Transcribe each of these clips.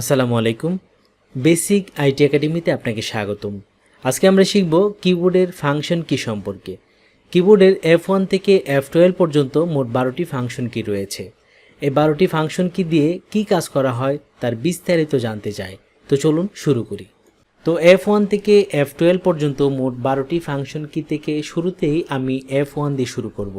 আসসালামু আলাইকুম। Basic IT একাডেমিতে আপনাকে স্বাগতম। আজকে আমরা শিখব কিবোর্ডের ফাংশন কি সম্পর্কে। কিবোর্ডের এফ ওয়ান থেকে এফ টুয়েলভ পর্যন্ত মোট বারোটি ফাংশন কি রয়েছে। এই বারোটি ফাংশন কি দিয়ে কি কাজ করা হয় তার বিস্তারিত জানতে চাই। তো চলুন শুরু করি। তো এফ ওয়ান থেকে এফ টুয়েলভ পর্যন্ত মোট বারোটি ফাংশন কি থেকে শুরুতেই আমি এফ ওয়ান দিয়ে শুরু করব।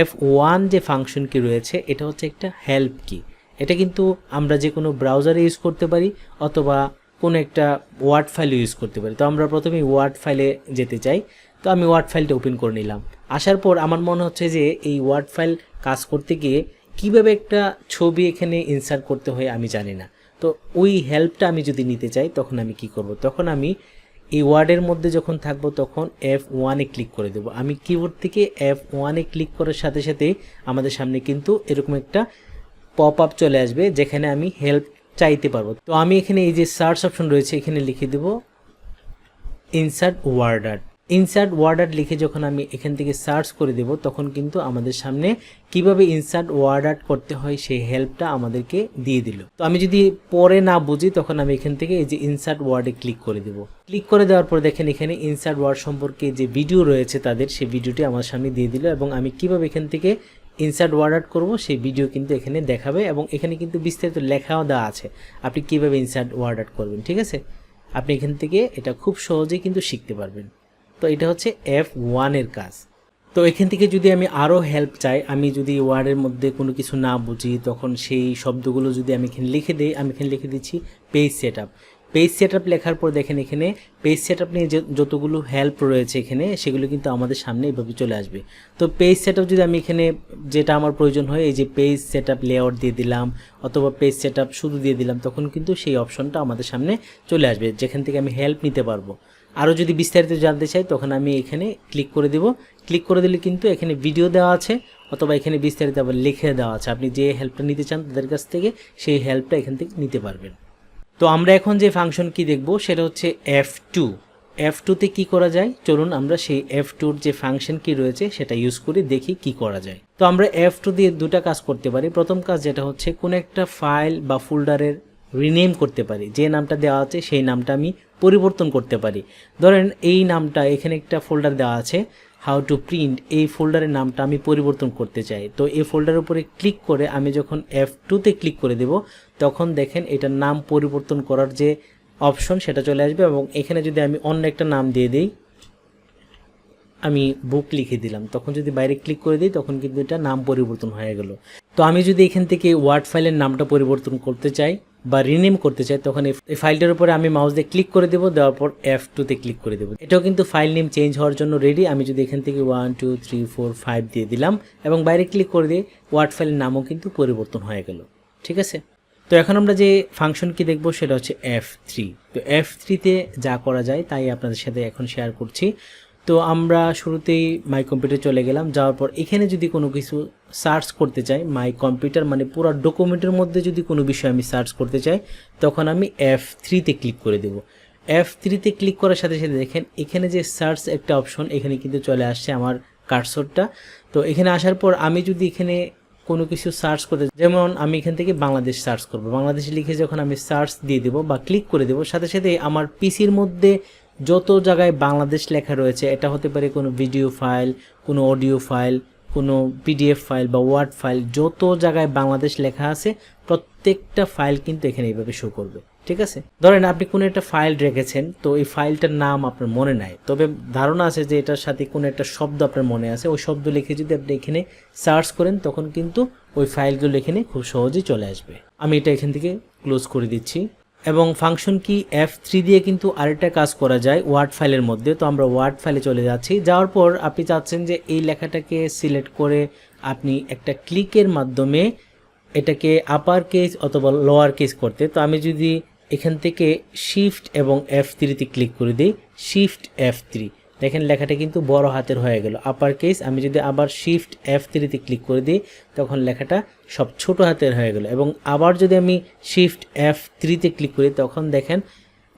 এফ ওয়ান যে ফাংশন কি রয়েছে, এটা হচ্ছে একটা হেল্প কি। এটা কিন্তু আমরা যে কোনো ব্রাউজারে ইউজ করতে পারি অথবা কোনো একটা ওয়ার্ড ফাইল ইউজ করতে পারি। তো আমরা প্রথমে ওয়ার্ড ফাইলে যেতে চাই। তো আমি ওয়ার্ড ফাইলটা ওপেন করে নিলাম। আসার পর আমার মনে হচ্ছে যে এই ওয়ার্ড ফাইল কাজ করতে গিয়ে কীভাবে একটা ছবি এখানে ইনসার্ট করতে হয় আমি জানি না। তো ওই হেল্পটা আমি যদি নিতে চাই, তখন আমি কি করব? তখন আমি এই ওয়ার্ডের মধ্যে যখন থাকব, তখন এফ ওয়ানে ক্লিক করে দেবো। আমি কিবোর্ড থেকে এফ ওয়ানে ক্লিক করার সাথে সাথে আমাদের সামনে কিন্তু এরকম একটা পপ আপ চলে আসবে, যেখানে আমি হেল্প চাইতে পারব। তো আমি এখানে এই যে সার্চ অপশন রয়েছে, এখানে লিখে দেব ইনসার্ট ওয়ার্ডার ইনসার্ট ওয়ার্ডার লিখে যখন আমি এখান থেকে সার্চ করে দেব, তখন কিন্তু আমাদের সামনে কীভাবে ইনসার্ট ওয়ার্ডার করতে হয়, সেই হেল্পটা আমাদেরকে দিয়ে দিল। তো আমি যদি পরে না বুঝি, তখন আমি এখান থেকে এই যে ইনসার্ট ওয়ার্ডে ক্লিক করে দেব। ক্লিক করে দেওয়ার পর দেখেন এখানে ইনসার্ট ওয়ার্ড সম্পর্কে যে ভিডিও রয়েছে তাদের, সেই ভিডিওটি আমার সামনে দিয়ে দিল এবং আমি কীভাবে এখান থেকে ইনসার্ট ওয়ার্ড আউট করব, সেই ভিডিও কিন্তু এখানে দেখাবে এবং এখানে কিন্তু বিস্তারিত লেখাও দেওয়া আছে। আপনি কীভাবে ইনসার্ট ওয়ার্ড করবেন, ঠিক আছে? আপনি এখান থেকে এটা খুব সহজেই কিন্তু শিখতে পারবেন। তো এটা হচ্ছে এফ ওয়ানের কাজ। তো এখান থেকে যদি আমি আরও হেল্প চাই, আমি যদি ওয়ার্ডের মধ্যে কোনো কিছু না বুঝি, তখন সেই শব্দগুলো যদি আমি এখানে লিখে দিই, আমি এখানে লিখে দিচ্ছি page set up page set লেখার পর দেখেন এখানে পেজ সেট নিয়ে যতগুলো হেল্প রয়েছে এখানে, সেগুলো কিন্তু আমাদের সামনে এভাবে চলে আসবে। তো পেজ সেট যদি আমি এখানে যেটা আমার প্রয়োজন হয়, এই যে পেজ সেট আপ লেআউট দিয়ে দিলাম, অথবা পেজ সেট শুধু দিয়ে দিলাম, তখন কিন্তু সেই অপশনটা আমাদের সামনে চলে আসবে, যেখান থেকে আমি হেল্প নিতে পারব। আরও যদি বিস্তারিত জানতে চাই, তখন আমি এখানে ক্লিক করে দেব। ক্লিক করে দিলে কিন্তু এখানে ভিডিও দেওয়া আছে, অথবা এখানে বিস্তারিত আবার লিখে দেওয়া আছে। আপনি যে হেল্পটা নিতে চান, তাদের কাছ থেকে সেই হেল্পটা এখান থেকে নিতে পারবেন। তো আমরা এখন যে ফাংশন কি দেখব, সেটা হচ্ছে এফ টু এফ টুতে কী করা যায়? চলুন আমরা সেই এফ টুর যে ফাংশন কি রয়েছে, সেটা ইউজ করে দেখি কি করা যায়। তো আমরা এফ টু দিয়ে দুটা কাজ করতে পারি। প্রথম কাজ যেটা হচ্ছে, কোনো একটা ফাইল বা ফোল্ডারের রিনেম করতে পারি। যে নামটা দেওয়া আছে, সেই নামটা আমি পরিবর্তন করতে পারি। ধরেন এই নামটা, এখানে একটা ফোল্ডার দেওয়া আছে। হাউ টু প্রিন্ট এই ফোল্ডারের নামটা আমি পরিবর্তন করতে চাই। তো এই ফোল্ডারের উপরে ক্লিক করে আমি যখন এফ টুতে ক্লিক করে দেব, তখন দেখেন এটার নাম পরিবর্তন করার যে অপশন সেটা চলে আসবে এবং এখানে যদি আমি অন্য একটা নাম দিয়ে দিই, আমি বুক লিখে দিলাম। তখন যদি বাইরে ক্লিক করে দিই, তখন কিন্তু এটা নাম পরিবর্তন হয়ে গেল। তো আমি যদি এখান থেকে ওয়ার্ড ফাইলের নামটা পরিবর্তন করতে চাই বা রিনেম করতে চাই, তখন এই ফাইলটার উপরে আমি মাউস দিয়ে ক্লিক করে দেবো, দেওয়ার পর এফ টুতে ক্লিক করে দেবো। এটাও কিন্তু ফাইল নেম চেঞ্জ হওয়ার জন্য রেডি আমি যদি এখান থেকে one two three four five দিয়ে দিলাম এবং বাইরে ক্লিক করে দিয়ে ওয়ার্ড ফাইলের নামও কিন্তু পরিবর্তন হয়ে গেল। ঠিক আছে? তো এখন আমরা যে ফাংশন কি দেখব, সেটা হচ্ছে এফ থ্রি তো এফ থ্রিতে যা করা যায়, তাই আপনাদের সাথে এখন শেয়ার করছি। তো আমরা শুরুতেই মাই কম্পিউটার চলে গেলাম। যাওয়ার পর এখানে যদি কোনো কিছু সার্চ করতে চাই মাই কম্পিউটার মানে পুরো ডকুমেন্টের মধ্যে যদি কোনো বিষয় আমি সার্চ করতে চাই, তখন আমি এফ থ্রিতে ক্লিক করে দেব। এফ থ্রিতে ক্লিক করার সাথে সাথে দেখেন, এখানে যে সার্চ একটা অপশন এখানে কিন্তু চলে আসছে আমার কার্সরটা তো এখানে আসার পর আমি যদি এখানে কোনো কিছু সার্চ করতে যেমন আমি এখান থেকে বাংলাদেশ সার্চ করব। বাংলাদেশ লিখে যখন আমি সার্চ দিয়ে দেবো বা ক্লিক করে দেবো, সাথে সাথে আমার পিসির মধ্যে যত জায়গায় বাংলাদেশ লেখা রয়েছে, এটা হতে পারে কোনো ভিডিও ফাইল কোনো অডিও ফাইল কোনো পিডিএফ ফাইল বা ওয়ার্ড ফাইল যত জায়গায় বাংলাদেশ লেখা আছে, প্রত্যেকটা ফাইল কিন্তু এখানে এইভাবে শো করবে, ঠিক আছে? ধরেন আপনি কোনো একটা ফাইল রেখেছেন, তো এই ফাইলটার নাম আপনার মনে নাই, তবে ধারণা আছে যে এটার সাথে কোনো একটা শব্দ আপনার মনে আছে, ওই শব্দ লিখে যদি আপনি এখানে সার্চ করেন, তখন কিন্তু ওই ফাইলগুলো এখানে খুব সহজেই চলে আসবে। আমি এটা এখান থেকে ক্লোজ করে দিচ্ছি। এবং ফাংশন কি এফ থ্রি দিয়ে কিন্তু আরেকটা কাজ করা যায় ওয়ার্ড ফাইলের মধ্যে। তো আমরা ওয়ার্ড ফাইলে চলে যাচ্ছি। যাওয়ার পর আপনি চাচ্ছেন যে এই লেখাটাকে সিলেক্ট করে আপনি একটা ক্লিকের মাধ্যমে এটাকে আপার কেস অথবা লোয়ার কেস করতে। তো আমি যদি এখান থেকে শিফট এবং এফ থ্রিতে ক্লিক করে দিই শিফট এফ থ্রি দেখেন লেখাটা কিন্তু বড় হাতের হয়ে গেল। আপার কেস আমি যদি আবার শিফট এফ থ্রিতে ক্লিক করে দিই, তখন লেখাটা সব ছোট হাতের হয়ে গেল। এবং আবার যদি আমি শিফট এফ থ্রিতে ক্লিক করি, তখন দেখেন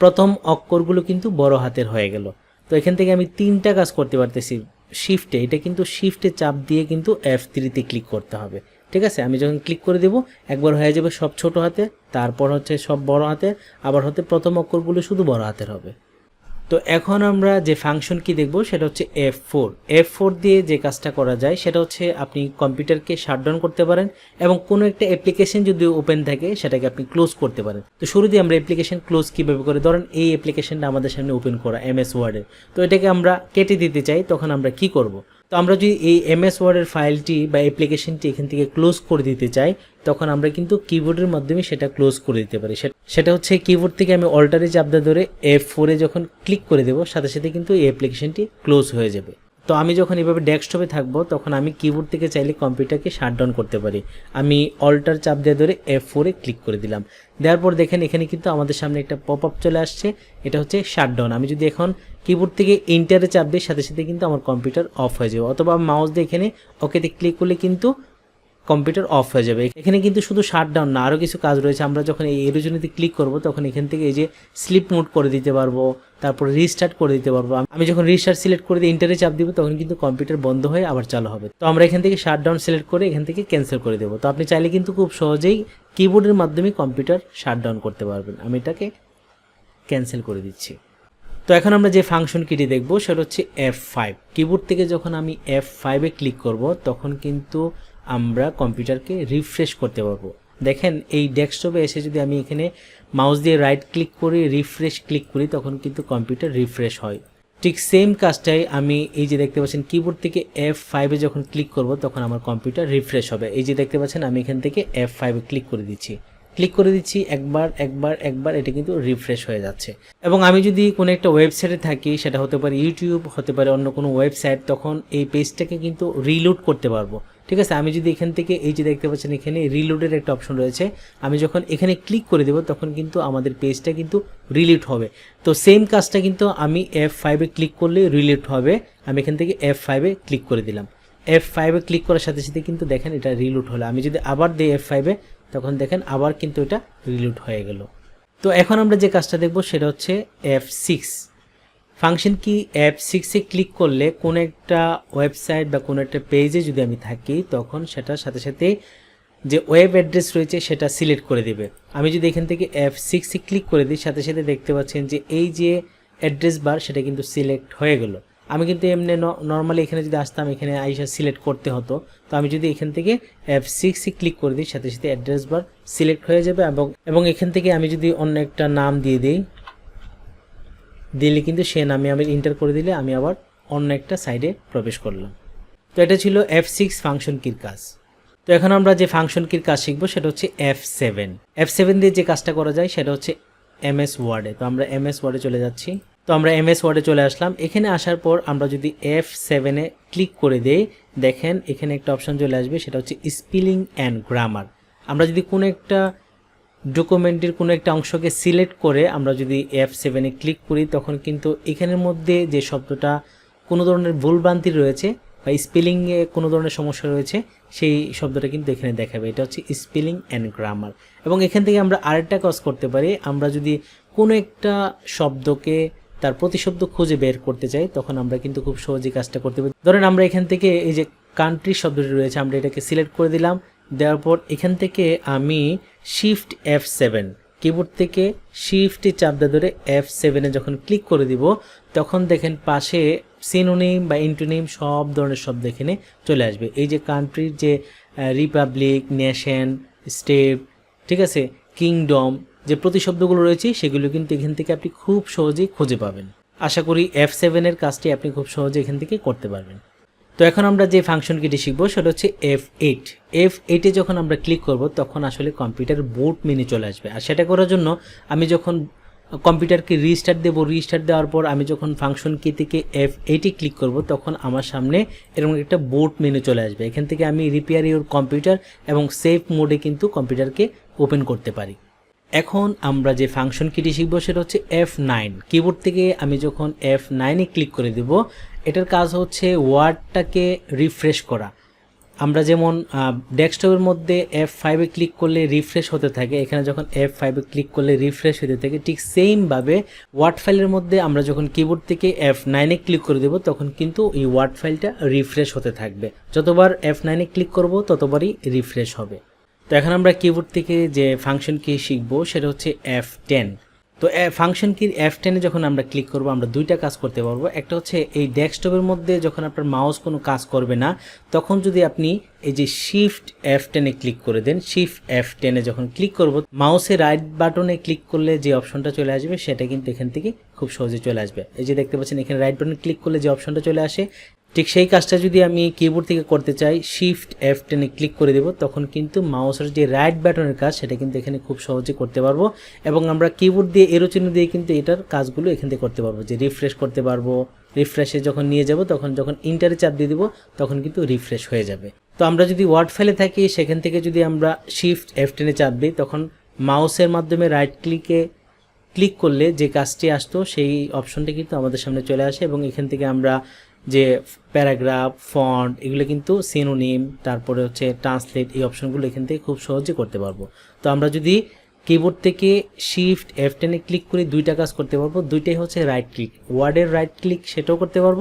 প্রথম অক্ষরগুলো কিন্তু বড় হাতের হয়ে গেল। তো এখান থেকে আমি তিনটা কাজ করতে পারতেছি। শিফটে এটা কিন্তু শিফটে চাপ দিয়ে কিন্তু এফ থ্রিতে ক্লিক করতে হবে। ঠিক আছে? আমি যখন ক্লিক করে দেব, একবার হয়ে যাবে সব ছোট হাতে, তারপর হচ্ছে সব বড় হাতে, আবার হতে প্রথম অক্ষরগুলো শুধু বড় হাতের হবে। তো এখন আমরা যে ফাংশন কি দেখব সেটা হচ্ছে এফ ফোর এফ ফোর দিয়ে যে কাজটা করা যায় সেটা হচ্ছে আপনি কম্পিউটারকে শাটডাউন করতে পারেন এবং কোনো একটা অ্যাপ্লিকেশন যদি ওপেন থাকে সেটাকে আপনি ক্লোজ করতে পারেন। তো শুরুতেই আমরা অ্যাপ্লিকেশন ক্লোজ কীভাবে করে? ধরেন এই অ্যাপ্লিকেশনটা আমাদের সামনে ওপেন করা এম এস ওয়ার্ডের তো এটাকে আমরা কেটে দিতে চাই, তখন আমরা কি করব? তো আমরা যদি এই এমএস ওয়ার্ডের ফাইলটি বা অ্যাপ্লিকেশনটি এখান থেকে ক্লোজ করে দিতে চাই, তখন আমরা কিন্তু কিবোর্ডের মাধ্যমে সেটা ক্লোজ করে দিতে পারি। সেটা হচ্ছে কিবোর্ড থেকে আমি অল্টারে চাপদা ধরে এফ ফোরে যখন ক্লিক করে দেবো, সাথে সাথে কিন্তু এই অ্যাপ্লিকেশনটি ক্লোজ হয়ে যাবে। তো আমি যখন এভাবে ডেস্কটপে থাকব, তখন আমি কিবোর্ড থেকে চাইলে কম্পিউটারকে শাটডাউন করতে পারি। আমি অল্টার চাপ দিয়ে ধরে এফ ফোরে ক্লিক করে দিলাম। দেওয়ার পর দেখেন এখানে কিন্তু আমাদের সামনে একটা পপ আপ চলে আসছে। এটা হচ্ছে শাটডাউন আমি যদি এখন কিবোর্ড থেকে ইন্টারে চাপ দিই, সাথে সাথে কিন্তু আমার কম্পিউটার অফ হয়ে যাবে। অথবা মাউস দিয়ে এখানে ওকেতে ক্লিক করলে কিন্তু কম্পিউটার অফ হয়ে যাবে। এখানে কিন্তু শুধু শাটডাউন না আরও কিছু কাজ রয়েছে। আমরা যখন এই এরোজনিতে ক্লিক করব, তখন এখান থেকে এই যে স্লিপ মোড করে দিতে পারব, তারপর রিস্টার্ট করে দিতে পারব। আমি যখন রিস্টার্ট সিলেক্ট করে দিয়ে ইন্টারে চাপ দিব, তখন কিন্তু কম্পিউটার বন্ধ হয়ে আবার চালু হবে। তো আমরা এখান থেকে শাটডাউন সিলেক্ট করে এখান থেকে ক্যান্সেল করে দেবো। তো আপনি চাইলে কিন্তু খুব সহজেই কিবোর্ডের মাধ্যমে কম্পিউটার শাটডাউন করতে পারবেন। আমি এটাকে ক্যান্সেল করে দিচ্ছি। তো এখন আমরা যে ফাংশন কিটি দেখব, সেটা হচ্ছে এফ ফাইভ কিবোর্ড থেকে যখন আমি এফ ফাইভে ক্লিক করব, তখন কিন্তু আমরা কম্পিউটারকে রিফ্রেশ করতে পারব। দেখেন, এই ডেস্কটপে এসে যদি আমি এখানে মাউস দিয়ে রাইট ক্লিক করি রিফ্রেশ ক্লিক করি, তখন কিন্তু কম্পিউটার রিফ্রেশ হয়। ঠিক সেম কাজটাই আমি এই যে দেখতে পাচ্ছেন কিবোর্ড থেকে এফ ফাইভে যখন ক্লিক করব, তখন আমার কম্পিউটার রিফ্রেশ হবে। এই যে দেখতে পাচ্ছেন, আমি এখান থেকে এফ ফাইভে ক্লিক করে দিচ্ছি। ক্লিক করে দিচ্ছি, একবার একবার একবার, এটা কিন্তু রিফ্রেশ হয়ে যাচ্ছে। এবং আমি যদি কোনো একটা ওয়েবসাইটে থাকি, সেটা হতে পারে ইউটিউব হতে পারে অন্য কোনো ওয়েবসাইট তখন এই পেজটাকে কিন্তু রিলোড করতে পারব। ঠিক আছে? আমি যদি এখান থেকে এই যে দেখতে পাচ্ছেন, এখানে রিলোডের একটা অপশন রয়েছে। আমি যখন এখানে ক্লিক করে দেবো, তখন কিন্তু আমাদের পেজটা কিন্তু রিলোড হবে। তো সেম কাজটা কিন্তু আমি এফ ফাইভে ক্লিক করলে রিলোড হবে। আমি এখান থেকে এফ ফাইভে ক্লিক করে দিলাম। এফ ফাইভে ক্লিক করার সাথে সাথে কিন্তু দেখেন এটা রিলোড হলো। আমি যদি আবার দিই এফ ফাইভে তখন দেখেন আবার কিন্তু এটা রিলোড হয়ে গেল। তো এখন আমরা যে কাজটা দেখব, সেটা হচ্ছে এফ সিক্স ফাংশন কি অ্যাপ সিক্সে ক্লিক করলে কোনো একটা ওয়েবসাইট বা কোনো একটা পেজে যদি আমি থাকি, তখন সেটার সাথে সাথে যে ওয়েব অ্যাড্রেস রয়েছে সেটা সিলেক্ট করে দেবে। আমি যদি এখান থেকে অ্যাপ সিক্সে ক্লিক করে দিই, সাথে সাথে দেখতে পাচ্ছেন যে এই যে অ্যাড্রেস বার সেটা কিন্তু সিলেক্ট হয়ে গেল। আমি কিন্তু এমনি নর্মালি এখানে যদি আসতাম, এখানে আইসা সিলেক্ট করতে হতো। তো আমি যদি এখান থেকে অ্যাপ সিক্সে ক্লিক করে দিই, সাথে সাথে অ্যাড্রেস বার সিলেক্ট হয়ে যাবে এবং এবং এখান থেকে আমি যদি অন্য একটা নাম দিয়ে দিই দিলে কিন্তু সে নামে আমি ইন্টার করে দিলে আমি আবার অন্য একটা সাইডে প্রবেশ করলাম। তো এটা ছিল এফ সিক্স ফাংশন কির কাজ। তো এখন আমরা যে ফাংশন কির কাজ শিখব সেটা হচ্ছে এফ সেভেন এফ সেভেন দিয়ে যে কাজটা করা যায় সেটা হচ্ছে এম এস ওয়ার্ডে তো আমরা এম এস ওয়ার্ডে চলে যাচ্ছি। তো আমরা এম এস ওয়ার্ডে চলে আসলাম। এখানে আসার পর আমরা যদি এফ সেভেনে ক্লিক করে দেই, দেখেন এখানে একটা অপশন চলে আসবে, সেটা হচ্ছে স্পিলিং অ্যান্ড গ্রামার আমরা যদি কোনো একটা ডকুমেন্টের কোনো একটা অংশকে সিলেক্ট করে আমরা যদি এফ সেভেনে ক্লিক করি, তখন কিন্তু এখানের মধ্যে যে শব্দটা কোনো ধরনের ভুলভ্রান্তি রয়েছে বা স্পেলিংয়ে কোনো ধরনের সমস্যা রয়েছে, সেই শব্দটা কিন্তু এখানে দেখাবে। এটা হচ্ছে স্পেলিং অ্যান্ড গ্রামার এবং এখান থেকে আমরা আরেকটা কাজ করতে পারি। আমরা যদি কোনো একটা শব্দকে তার প্রতিশব্দ খুঁজে বের করতে চাই, তখন আমরা কিন্তু খুব সহজেই কাজটা করতে পারি। ধরেন আমরা এখান থেকে এই যে কান্ট্রি শব্দটি রয়েছে, আমরা এটাকে সিলেক্ট করে দিলাম। দেওয়ার পর এখান থেকে আমি শিফট এফ সেভেন কিবোর্ড থেকে শিফটে চাপ দিয়ে ধরে এফ সেভেনে যখন ক্লিক করে দিব, তখন দেখেন পাশে সিনোনিম বা ইন্টোনিম সব ধরনের শব্দ এখানে চলে আসবে। এই যে কান্ট্রির যে রিপাবলিক নেশন স্টেপ ঠিক আছে? কিংডম যে প্রতিশব্দগুলো রয়েছে, সেগুলো কিন্তু এখান থেকে আপনি খুব সহজেই খুঁজে পাবেন। আশা করি এফ সেভেনের কাজটি আপনি খুব সহজে এখান থেকে করতে পারবেন। তো এখন আমরা যে ফাংশন কিটি শিখব, সেটা হচ্ছে এফ এইট এফ এইটে যখন আমরা ক্লিক করব, তখন আসলে কম্পিউটার বুট মেনু চলে আসবে। আর সেটা করার জন্য আমি যখন কম্পিউটারকে রিস্টার্ট দেবো রিস্টার্ট দেওয়ার পর আমি যখন ফাংশন কি থেকে এফ এইটে ক্লিক করব, তখন আমার সামনে এরকম একটা বোট মেনু চলে আসবে। এখান থেকে আমি রিপেয়ার ইউর কম্পিউটার এবং সেফ মোডে কিন্তু কম্পিউটারকে ওপেন করতে পারি। এখন আমরা যে ফাংশন কিটি শিখব, সেটা হচ্ছে এফ নাইন কিবোর্ড থেকে আমি যখন এফ নাইনে ক্লিক করে দেব এটার কাজ হচ্ছে ওয়ার্ডটাকে রিফ্রেশ করা। আমরা যেমন ডেস্কটপের মধ্যে এফ ফাইভে ক্লিক করলে রিফ্রেশ হতে থাকে, এখানে যখন এফ ফাইভে ক্লিক করলে রিফ্রেশ হতে থাকে, ঠিক সেমভাবে ওয়ার্ড ফাইলের মধ্যে আমরা যখন কিবোর্ড থেকে এফ নাইনে ক্লিক করে দেবো, তখন কিন্তু এই ওয়ার্ড ফাইলটা রিফ্রেশ হতে থাকবে। যতবার এফ নাইনে ক্লিক করব, ততবারই রিফ্রেশ হবে। তো এখন আমরা কিবোর্ড থেকে যে ফাংশন কি শিখব, সেটা হচ্ছে এফ টেন তো ফাংশন কির এফ টেনে যখন আমরা ক্লিক করব, আমরা দুইটা কাজ করতে পারব। একটা হচ্ছে এই ডেস্কটপের মধ্যে যখন আপনার মাউস কোনো কাজ করবে না, তখন যদি আপনি এই যে শিফট এফ টেনে ক্লিক করে দেন শিফট এফ টেনে যখন ক্লিক করব মাউসে রাইট বাটনে ক্লিক করলে যে অপশনটা চলে আসবে, সেটা কিন্তু এখান থেকে খুব সহজে চলে আসবে। এই যে দেখতে পাচ্ছেন, এখানে রাইট বাটনে ক্লিক করলে যে অপশনটা চলে আসে ঠিক সেই কাজটা যদি আমি কিবোর্ড থেকে করতে চাই শিফট এফ টেনে ক্লিক করে দেব, তখন কিন্তু মাউসের যে রাইট বাটনের কাজ, সেটা কিন্তু এখানে খুব সহজে করতে পারব। এবং আমরা কিবোর্ড দিয়ে এরো চিহ্ন দিয়ে কিন্তু এটার কাজগুলো এখান থেকে করতে পারব, যে রিফ্রেশ করতে পারব। রিফ্রেশে যখন নিয়ে যাব, তখন যখন ইন্টারে চাপ দিয়ে দিব, তখন কিন্তু রিফ্রেশ হয়ে যাবে। তো আমরা যদি ওয়ার্ড ফাইলে থাকি, সেখান থেকে যদি আমরা শিফট এফ টেনে চাপ দিই, তখন মাউসের মাধ্যমে রাইট ক্লিকে ক্লিক করলে যে কাজটি আসতো, সেই অপশনটি কিন্তু আমাদের সামনে চলে আসে। এবং এখান থেকে আমরা যে প্যারাগ্রাফ, ফন্ট, এগুলো কিন্তু সিনোনিম তারপরে হচ্ছে ট্রান্সলেট এই অপশনগুলো এখান থেকে খুব সহজে করতে পারব। তো আমরা যদি কিবোর্ড থেকে শিফট এফ টেনে ক্লিক করে দুইটা কাজ করতে পারব, দুইটাই হচ্ছে রাইট ক্লিক ওয়ার্ডের রাইট ক্লিক সেটাও করতে পারব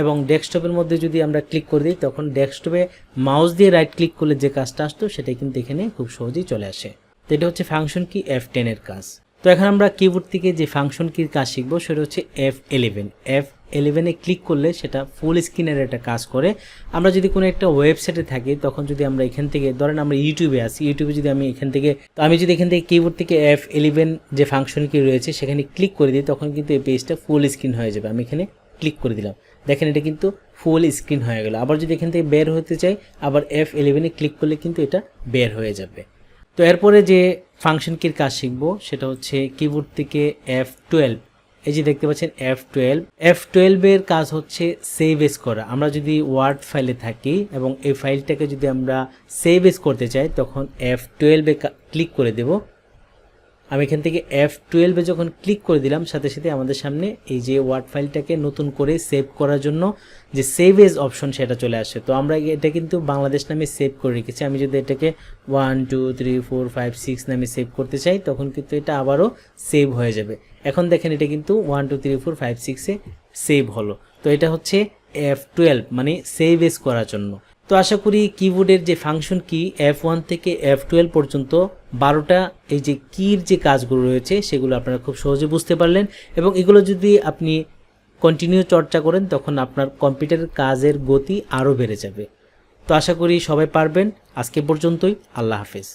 এবং ডেস্কটপের মধ্যে যদি আমরা ক্লিক করে দিই, তখন ডেস্কটপে মাউস দিয়ে রাইট ক্লিক করলে যে কাজটা আসতো, সেটাই কিন্তু এখানে খুব সহজেই চলে আসে। তো এটা হচ্ছে ফাংশন কি এফ টেনের কাজ। তো এখন আমরা কিবোর্ড থেকে যে ফাংশন কির কাজ শিখব, সেটা হচ্ছে এফ ইলেভেন এফ ইলেভেনে ক্লিক করলে সেটা ফুল স্ক্রিনের একটা কাজ করে। আমরা যদি কোনো একটা ওয়েবসাইটে থাকি, তখন যদি আমরা এখান থেকে, ধরেন আমরা ইউটিউবে আসি ইউটিউবে যদি আমি এখান থেকে, তো আমি যদি এখান থেকে কিবোর্ড থেকে এফ ইলেভেন যে ফাংশন কি রয়েছে, সেখানে ক্লিক করে দিই, তখন কিন্তু এই পেজটা ফুল স্ক্রিন হয়ে যাবে। আমি এখানে ক্লিক করে দিলাম। দেখেন এটা কিন্তু ফুল স্ক্রিন হয়ে গেল। আবার যদি এখান থেকে বের হতে চাই, আবার এফ ইলেভেনে ক্লিক করলে কিন্তু এটা বের হয়ে যাবে। তো এরপরে যে ফাংশন কির কাজ শিখব, সেটা হচ্ছে কিবোর্ড থেকে এফ টুয়েলভ এই যে দেখতে পাচ্ছেন এফ টুয়েলভ এফ টুয়েলভের কাজ হচ্ছে সেভ এস করা। আমরা যদি ওয়ার্ড ফাইলে থাকি এবং এই ফাইলটাকে যদি আমরা সেভ এস করতে চাই, তখন এফ টুয়েলভে ক্লিক করে দেব। আমি এখান থেকে এফ টুয়েলভে যখন ক্লিক করে দিলাম, সাথে সাথে আমাদের সামনে এই যে ওয়ার্ড ফাইলটাকে নতুন করে সেভ করার জন্য যে সেভ এজ অপশন সেটা চলে আসে। তো আমরা এটা কিন্তু বাংলাদেশ নামে সেভ করে রেখেছি। আমি যদি এটাকে one two three four five six নামে সেভ করতে চাই, তখন কিন্তু এটা আবারও সেভ হয়ে যাবে। এখন দেখেন এটা কিন্তু one two three four five সিক্সে সেভ হলো। তো এটা হচ্ছে এফ টুয়েলভ মানে সেভ এজ করার জন্য। তো আশা করি কিবোর্ডের যে ফাংশন কি এফ ওয়ান থেকে এফ টুয়েলভ পর্যন্ত বারোটা এই যে কির যে কাজগুলো রয়েছে, সেগুলো আপনারা খুব সহজে বুঝতে পারলেন এবং এগুলো যদি আপনি কন্টিনিউ চর্চা করেন, তখন আপনার কম্পিউটারের কাজের গতি আরও বেড়ে যাবে। তো আশা করি সবাই পারবেন। আজকে পর্যন্তই। আল্লাহ হাফেজ।